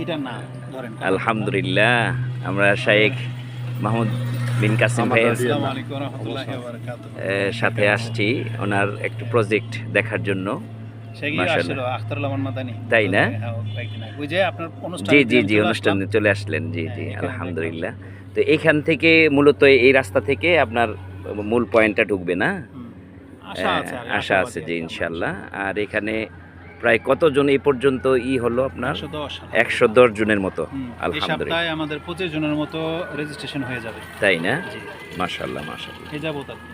এটা না ধরেন। আলহামদুলিল্লাহ আমরা শাইখ মাহমুদ বিন কাসিম ভাইয়ের সাথে আসছি ওনার একটু প্রজেক্ট দেখার জন্য। তাই না? হ্যাঁ, জি জি জি অনুষ্ঠানে চলে আসলেন। জি জি হ্যাঁ, আলহামদুলিল্লাহ। তো এখান থেকে মূলত এই রাস্তা থেকে আপনার মূল পয়েন্টটা ঢুকবে না? আশা আছে আহ, আশা আছে যে ইনশাল্লাহ আর এখানে প্রায় কতজন এই পর্যন্ত ই হলো আপনার? একশো দশ জনের মতো। আলহামদুলিল্লাহ। আমাদের পঁচিশ জনের মতো রেজিস্ট্রেশন হয়ে যাবে। তাই না? মাশাল্লাহ মাশাল্লাহ এই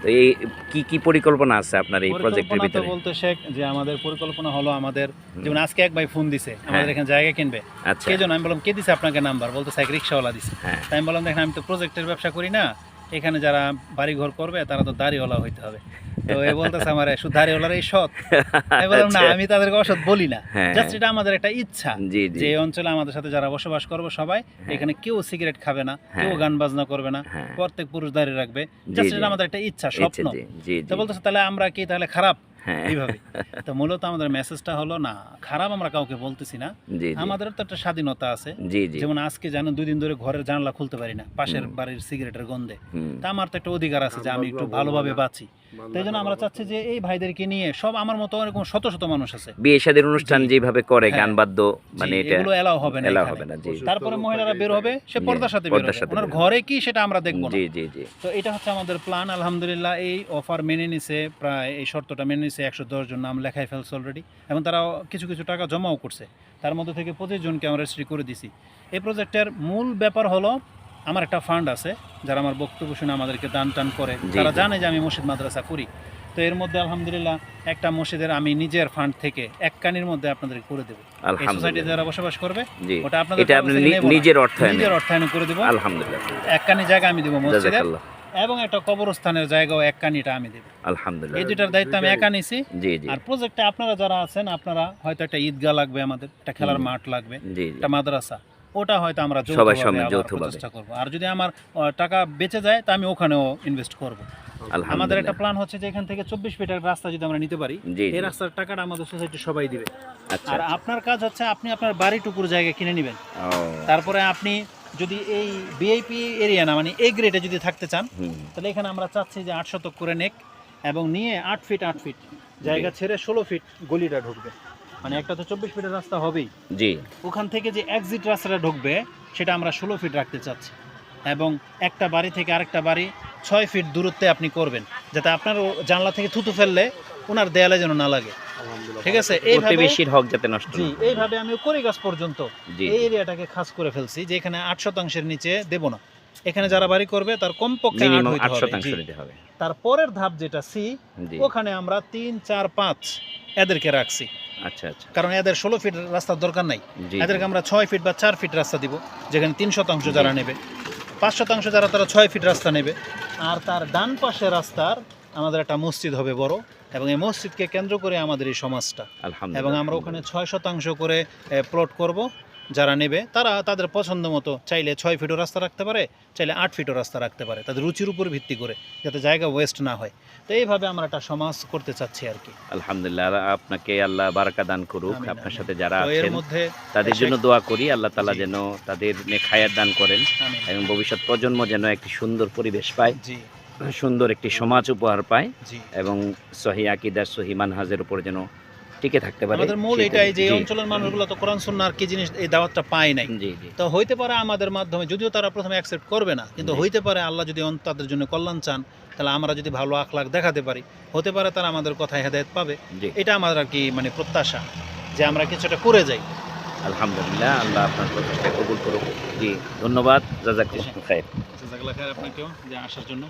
তো এই কি কি পরিকল্পনা আছে আপনার এই প্রজেক্টের ভিতরে? বলতে শেখ যে আমাদের পরিকল্পনা হলো আমাদের যেমন আজকে এক ভাই ফোন দিছে আমাদের হ্যাঁ। এখানে জায়গা কিনবে। আচ্ছা। কে জন আমি বললাম কে দিছে আপনাকে নাম্বার বলতে সাইকেল রিক্সাওয়ালা দিছে। হ্যাঁ। তাই আমি বললাম দেখেন আমি তো প্রজেক্টের ব্যবসা করি না। এখানে যারা বাড়ি ঘর করবে তারা তো দাড়িওয়ালা হইতে হবে। তো এ বলতেছে আমার শুধু দাড়িওয়ালার এই সৎ। আমি বললাম না আচ্ছা। আমি তাদেরকে অসৎ বলি না। হ্যাঁ জাস্ট এটা আমাদের একটা ইচ্ছা জি জি। যে অঞ্চলে আমাদের সাথে যারা বসবাস করবে সবাই হ্যাঁ। এখানে কেউ সিগারেট খাবে না কেউ। গান বাজনা করবে না প্রত্যেক পুরুষ দাঁড়িয়ে রাখবে। জাস্ট এটা আমাদের একটা ইচ্ছা স্বপ্ন। জি জি তো বলতেছে তাহলে আমরা কি তাহলে খারাপ? হ্যাঁ। এইভাবে। তো মূলত আমাদের মেসেজটা হলো না খারাপ আমরা কাউকে বলতেছি না। আমাদের তো একটা স্বাধীনতা আছে। যেমন আজকে জানেন দুই দিন ধরে ঘরের জানলা খুলতে পারি না পাশের বাড়ির সিগারেটের গন্ধে। তা আমার তো একটা অধিকার আছে যে আমি একটু ভালোভাবে বাঁচি। তাই জন্য আমরা চাচ্ছি যে এই ভাইদেরকে নিয়ে সব আমার মতো এরকম শত শত মানুষ আছে। বিয়ে শাদীর অনুষ্ঠান যেভাবে করে হ্যাঁ। গান বাদ্য মানে এটা এগুলো এলাও হবে না এলাও হবে না জি। তারপরে মহিলারা বের হবে সে পর্দার সাথে বের হবে। ওনার ঘরে কি সেটা আমরা দেখব না। জি জি জি। তো এটা হচ্ছে আমাদের প্ল্যান আলহামদুলিল্লাহ। এই অফার মেনে নিছে প্রায় এই শর্তটা মেনে নিছে একশো দশ জন নাম লেখাই ফেলছে অলরেডি এবং তারা কিছু কিছু টাকা জমাও করছে। তার মধ্যে থেকে পঁচিশ জনকে আমরা রেজিস্ট্রি করে দিছি। এই প্রজেক্টের মূল ব্যাপার হলো আমার একটা ফান্ড আছে যারা আমার বক্তব্য শুনে আমাদেরকে দান টান করে। তারা জানে যে আমি মসজিদ মাদ্রাসা করি। তো এর মধ্যে আলহামদুলিল্লাহ একটা মসজিদের আমি নিজের ফান্ড থেকে এক কানির মধ্যে আপনাদের করে দেবো। সোসাইটি যারা বসবাস করবে ওটা আপনাদের। নিজের অর্থায়নে। নিজের অর্থায়নে করে দেবো। আলহামদুলিল্লাহ। এক কানি জায়গা আমি দেবো মসজিদের। এবং একটা কবরস্থানের জায়গাও এক কানিটা আমি দেবো। এই দুটার দায়িত্ব আমি একা নিছি। আর প্রজেক্টে আপনারা যারা আছেন আপনারা হয়তো একটা ঈদগাহ লাগবে আমাদের একটা খেলার মাঠ লাগবে একটা মাদ্রাসা। ওটা হয়তো আমরা সবাই সঙ্গে যৌথভাবে। প্রচেষ্টা করব। আর যদি আমার টাকা বেঁচে যায় তা আমি ওখানেও ইনভেস্ট করব। আমাদের একটা প্ল্যান হচ্ছে যে এখান থেকে চব্বিশ ফিটের রাস্তা যদি আমরা নিতে পারি এই রাস্তার টাকাটা আমাদের সোসাইটি সবাই দিবে। আচ্ছা। আর আপনার কাজ হচ্ছে আপনি আপনার বাড়িটুকুর জায়গা কিনে নেবেন। তারপরে আপনি যদি এই বিআইপি এরিয়া না মানে এ গ্রেডে যদি থাকতে চান তাহলে এখানে আমরা চাচ্ছি যে আট শতক করে নেক এবং নিয়ে আট ফিট আট ফিট জায়গা ছেড়ে ষোলো ফিট গলিটা ঢুকবে। মানে একটা তো চব্বিশ ফিটের রাস্তা হবেই। জি। ওখান থেকে যে এক্সিট রাস্তাটা ঢুকবে সেটা আমরা ষোলো ফিট রাখতে চাচ্ছি। এবং একটা বাড়ি থেকে আরেকটা বাড়ি ছয় ফিট দূরত্বে আপনি করবেন যাতে আপনার জানলা থেকে থুতু ফেললে ওনার দেয়ালে যেন না লাগে। ঠিক আছে? এইভাবে প্রতিবেশীর হক যাতে নষ্ট জি এইভাবে আমি করিগাছ পর্যন্ত। জি। এই এরিয়াটাকে খাস করে ফেলছি যে এখানে আট শতাংশের নিচে দেব না। এখানে যারা বাড়ি করবে তার কমপক্ষে আট। শতাংশ দিতে হবে। তার পরের ধাপ যেটা সি ওখানে আমরা তিন চার পাঁচ এদেরকে রাখছি। আচ্ছা আচ্ছা। কারণ এদের ষোলো ফিট রাস্তার দরকার নাই। এদেরকে আমরা ছয় ফিট বা চার ফিট রাস্তা দিব যেখানে তিন শতাংশ যারা নেবে। পাঁচ শতাংশ যারা তারা ছয় ফিট রাস্তা নেবে। আর তার ডান পাশে রাস্তার আমাদের একটা মসজিদ হবে বড় এবং এই মসজিদকে কেন্দ্র করে আমাদের এই সমাজটা। এবং আমরা ওখানে ছয় শতাংশ করে প্লট করব। যারা নেবে তারা তাদের পছন্দ মতো চাইলে ছয় ফিটও রাস্তা রাখতে পারে চাইলে আট ফিটও রাস্তা রাখতে পারে। তাদের রুচির উপর ভিত্তি করে যাতে জায়গা ওয়েস্ট না হয়। তো এইভাবে আমরা একটা সমাজ করতে চাচ্ছি আর কি। আলহামদুলিল্লাহ আপনাকে আল্লাহ বারাকা দান করুক। আপনার সাথে যারা এর আছেন মধ্যে তাদের জন্য দোয়া করি আল্লাহ তালা যেন তাদের নেখায়াত দান করেন এবং ভবিষ্যৎ প্রজন্ম যেন একটি সুন্দর পরিবেশ পায় জি। সুন্দর একটি সমাজ উপহার পায় এবং সহি আকিদার সহি মানহাজের উপর যেন টিকে থাকতে পারে আমাদের মূল এটাই যে এই অঞ্চলের মানুষগুলো তো কোরআন সুন্নাহর কি জিনিস এই দাওয়াতটা পায় নাই। তো হইতে পারে আমাদের মাধ্যমে যদিও তারা প্রথমে অ্যাকসেপ্ট করবে না কিন্তু হইতে পারে আল্লাহ যদি তাদের জন্য কল্যাণ চান তাহলে আমরা যদি ভালো আখলাখ দেখাতে পারি। হতে পারে তারা আমাদের কথায় হেদায়ত পাবে। এটা আমাদের আর কি মানে প্রত্যাশা যে আমরা কিছুটা করে যাই। আলহামদুলিল্লাহ আল্লাহ আপনার প্রচেষ্টা কবুল করুক। জি ধন্যবাদ। জাজাক খায়ের জাজাকাল্লাহ খায়ের আপনাকেও যে আসার জন্য।